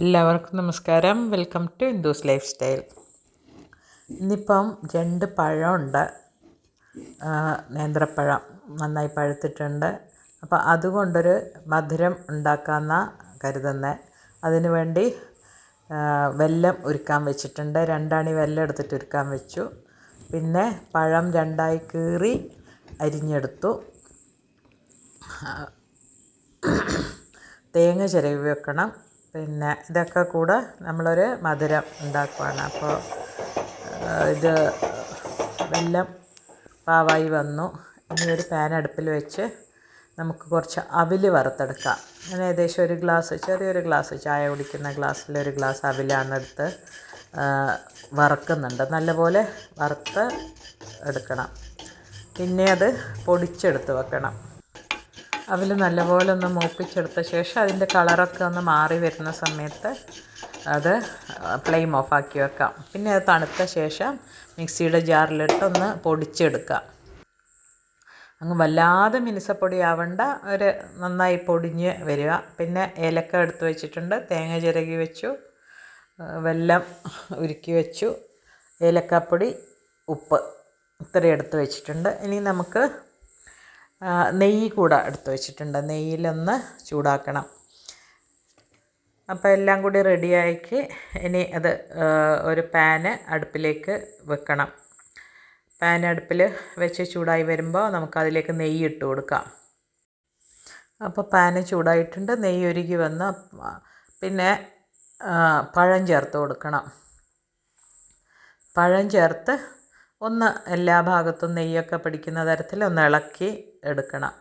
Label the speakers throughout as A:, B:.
A: എല്ലാവർക്കും നമസ്കാരം. Welcome to Hindus lifestyle ഇന്നിപ്പം രണ്ട് പഴമുണ്ട്. നേന്ത്രപ്പഴം നന്നായി പഴുത്തിട്ടുണ്ട്. അപ്പോൾ അതുകൊണ്ടൊരു മധുരം ഉണ്ടാക്കാമെന്നാണ് കരുതുന്നത് അതിനു വേണ്ടി വെല്ലം ഉരുക്കാൻ വെച്ചിട്ടുണ്ട്. രണ്ടാണി വെല്ലം എടുത്തിട്ട് ഉരുക്കാൻ വെച്ചു. പിന്നെ പഴം രണ്ടായി കീറി അരിഞ്ഞെടുത്തു. തേങ്ങ ചിരവി വെക്കണം. പിന്നെ ഇതൊക്കെ കൂടെ നമ്മളൊരു മധുരം ഉണ്ടാക്കുവാണ്. അപ്പോൾ ഇത് വെല്ലം പാവായി വന്നു. ഇനി ഒരു പാൻ അടുപ്പിൽ വെച്ച് നമുക്ക് കുറച്ച് അവിൽ വറുത്തെടുക്കാം. അങ്ങനെ ഏകദേശം ഒരു ഗ്ലാസ് ചെറിയൊരു ഗ്ലാസ് ചായ കുടിക്കുന്ന ഗ്ലാസ്സിൽ ഒരു ഗ്ലാസ് അവിലാണ് എടുത്ത് വറുക്കുന്നുണ്ട്. നല്ലപോലെ വറുത്ത് എടുക്കണം. പിന്നെ അത് പൊടിച്ചെടുത്ത് വെക്കണം. അതിൽ നല്ലപോലെ ഒന്ന് മൂപ്പിച്ചെടുത്ത ശേഷം അതിന്റെ കളറൊക്കെ ഒന്ന് മാറി വരുന്ന സമയത്ത് അത് ഫ്ലെയിം ഓഫാക്കി വെക്കാം. പിന്നെ അത് തണുത്ത ശേഷം മിക്സിയുടെ ജാറിലിട്ട് ഒന്ന് പൊടിച്ചെടുക്കാം അങ്ങ് വല്ലാതെ മിനുസപ്പൊടി ആവണ്ട ഒരു നന്നായി പൊടിഞ്ഞ് വരിക. പിന്നെ ഏലക്ക എടുത്ത് വെച്ചിട്ടുണ്ട് തേങ്ങ ചിരകി വെച്ചു വെല്ലം ഉരുക്കി വെച്ചു ഏലക്കാപ്പൊടി ഉപ്പ് ഇത്രയും എടുത്ത് വെച്ചിട്ടുണ്ട്. ഇനി നമുക്ക് നെയ്യ് കൂടെ എടുത്ത് വെച്ചിട്ടുണ്ട്. നെയ്യിലൊന്ന് ചൂടാക്കണം. അപ്പോൾ എല്ലാം കൂടി റെഡിയാക്കി ഇനി അത് ഒരു പാന് അടുപ്പിലേക്ക് വെക്കണം. പാൻ അടുപ്പിൽ വെച്ച് ചൂടായി വരുമ്പോൾ നമുക്കതിലേക്ക് നെയ്യ് ഇട്ട് കൊടുക്കാം. അപ്പോൾ പാന് ചൂടായിട്ടുണ്ട്. നെയ്യ് ഒരുക്കി വന്ന് പിന്നെ പഴം ചേർത്ത് കൊടുക്കണം. പഴം ചേർത്ത് ഒന്ന് എല്ലാ ഭാഗത്തും നെയ്യൊക്കെ പിടിക്കുന്ന തരത്തിൽ ഒന്ന് ഇളക്കി എടുക്കണം.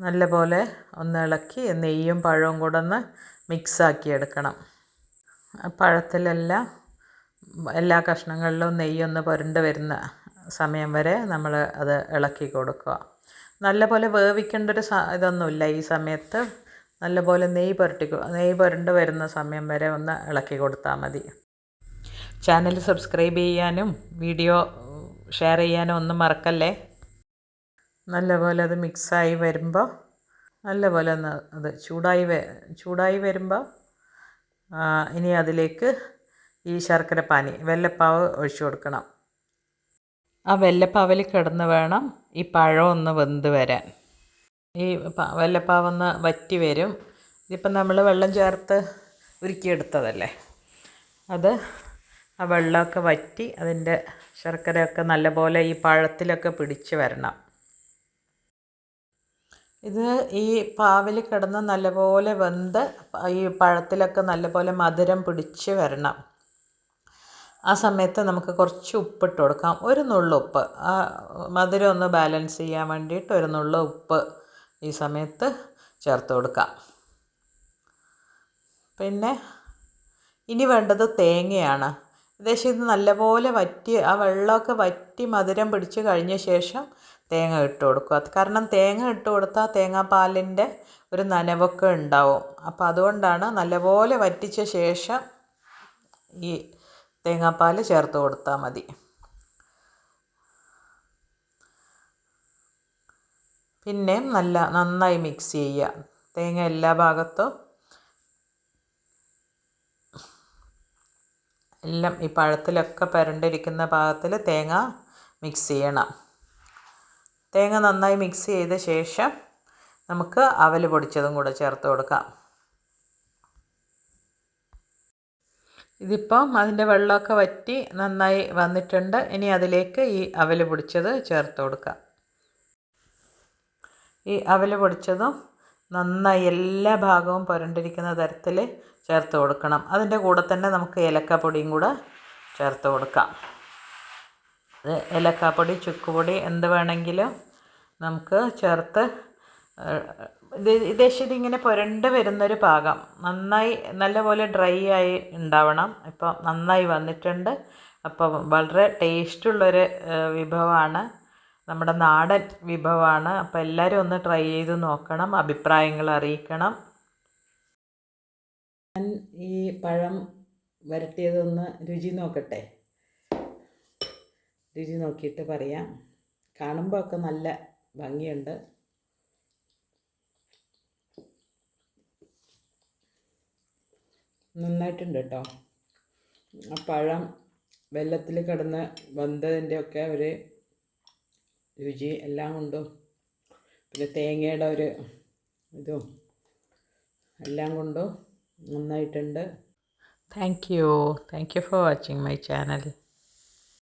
A: നല്ലപോലെ ഒന്ന് ഇളക്കി നെയ്യും പഴവും കൂടെ ഒന്ന് മിക്സാക്കി എടുക്കണം. പഴത്തിലെല്ലാം എല്ലാ കഷ്ണങ്ങളിലും നെയ്യൊന്ന് പുരണ്ട് വരുന്ന സമയം വരെ നമ്മൾ അത് ഇളക്കി കൊടുക്കുക. നല്ലപോലെ വേവിക്കേണ്ട ഒരു ഇതൊന്നുമില്ല. ഈ സമയത്ത് നല്ലപോലെ നെയ്യ് പുരട്ടി നെയ്യ് പുരണ്ട് വരുന്ന സമയം വരെ ഒന്ന് ഇളക്കി കൊടുത്താൽ മതി. ചാനൽ സബ്സ്ക്രൈബ് ചെയ്യാനും വീഡിയോ ഷെയർ ചെയ്യാനും ഒന്നും മറക്കല്ലേ? നല്ലപോലെ അത് മിക്സായി വരുമ്പോൾ നല്ലപോലെ ഒന്ന് അത് ചൂടായി ചൂടായി വരുമ്പോൾ ഇനി അതിലേക്ക് ഈ ശർക്കര പാനി വെല്ലപ്പാവ് ഒഴിച്ചു കൊടുക്കണം. ആ വെല്ലപ്പാവിൽ കിടന്ന് വേണം ഈ പഴം ഒന്ന് വെന്ത് വരാൻ. ഈ വെല്ലപ്പാവ് വെല്ലപ്പാവൊന്ന് വറ്റി വരും. ഇതിപ്പം നമ്മൾ വെള്ളം ചേർത്ത് ഉരുക്കിയെടുത്തതല്ലേ? അത് ആ വെള്ളമൊക്കെ വറ്റി അതിന്റെ ശർക്കരയൊക്കെ നല്ലപോലെ ഈ പഴത്തിലൊക്കെ പിടിച്ച് വരണം. ഇത് ഈ പാവിൽ കിടന്ന് നല്ലപോലെ വെന്ത് ഈ പഴത്തിലൊക്കെ നല്ലപോലെ മധുരം പിടിച്ച് വരണം. ആ സമയത്ത് നമുക്ക് കുറച്ച് ഉപ്പിട്ട് കൊടുക്കാം. ഒരു നുള്ളു ഉപ്പ്. ആ മധുരം ഒന്ന് ബാലൻസ് ചെയ്യാൻ വേണ്ടിയിട്ട് ഒരു നുള്ള ഉപ്പ് ഈ സമയത്ത് ചേർത്ത് കൊടുക്കാം. പിന്നെ ഇനി വേണ്ടത് തേങ്ങയാണ്. ഏകദേശം ഇത് നല്ലപോലെ വറ്റി ആ വെള്ളമൊക്കെ വറ്റി മധുരം പിടിച്ച് കഴിഞ്ഞ ശേഷം തേങ്ങ ഇട്ട് കൊടുക്കുക കാരണം തേങ്ങ ഇട്ട് കൊടുത്താൽ തേങ്ങാപ്പാലിന്റെ ഒരു നനവൊക്കെ ഉണ്ടാവും. അപ്പോൾ അതുകൊണ്ടാണ് നല്ലപോലെ വറ്റിച്ച ശേഷം ഈ തേങ്ങാപ്പാൽ ചേർത്ത് കൊടുത്താൽ മതി. പിന്നെയും നല്ല നന്നായി മിക്സ് ചെയ്യുക. തേങ്ങ എല്ലാ ഭാഗത്തും എല്ലാം ഈ പഴത്തിലൊക്കെ പരണ്ടിരിക്കുന്ന പാകത്തിൽ തേങ്ങ മിക്സ് ചെയ്യണം. തേങ്ങ നന്നായി മിക്സ് ചെയ്ത ശേഷം നമുക്ക് അവൽ പൊടിച്ചതും കൂടെ ചേർത്ത് കൊടുക്കാം. ഇതിപ്പം അതിന്റെ വെള്ളമൊക്കെ വറ്റി നന്നായി വന്നിട്ടുണ്ട്. ഇനി അതിലേക്ക് ഈ അവൽ പൊടിച്ചത് ചേർത്ത് കൊടുക്കാം. ഈ അവൽ പൊടിച്ചതും നന്നായി എല്ലാ ഭാഗവും പുരണ്ടിരിക്കുന്ന തരത്തിൽ ചേർത്ത് കൊടുക്കണം. അതിന്റെ കൂടെ തന്നെ നമുക്ക് ഏലക്കാപ്പൊടിയും കൂടെ ചേർത്ത് കൊടുക്കാം. അത് ഏലക്കാപ്പൊടി ചുക്കുപൊടി എന്ത് വേണമെങ്കിലും നമുക്ക് ചേർത്ത് ഇത് ഏകദേശം ഇതിങ്ങനെ പുരണ്ട് വരുന്നൊരു പാകം. നന്നായി നല്ലപോലെ ഡ്രൈ ആയി ഉണ്ടാവണം. ഇപ്പം നന്നായി വന്നിട്ടുണ്ട്. അപ്പം വളരെ ടേസ്റ്റുള്ളൊരു വിഭവമാണ്. നമ്മുടെ നാടൻ വിഭവമാണ്. അപ്പോൾ എല്ലാവരും ഒന്ന് ട്രൈ ചെയ്ത് നോക്കണം അഭിപ്രായങ്ങൾ അറിയിക്കണം. ഞാൻ ഈ പഴം വരട്ടിയതൊന്ന് രുചി നോക്കട്ടെ. രുചി നോക്കിയിട്ട് പറയാം. കാണുമ്പോൾ ഒക്കെ നല്ല ഭംഗിയുണ്ട്. നന്നായിട്ടുണ്ട് കേട്ടോ ആ പഴം വെള്ളത്തിൽ കിടന്ന് വെന്തതിന്റെ ഒക്കെ ഒരു രുചി എല്ലാം കൊണ്ടും പിന്നെ തേങ്ങയുടെ ഒരു ഇതും എല്ലാം കൊണ്ടും നന്നായിട്ടുണ്ട്. Thank you thank you for watching my channel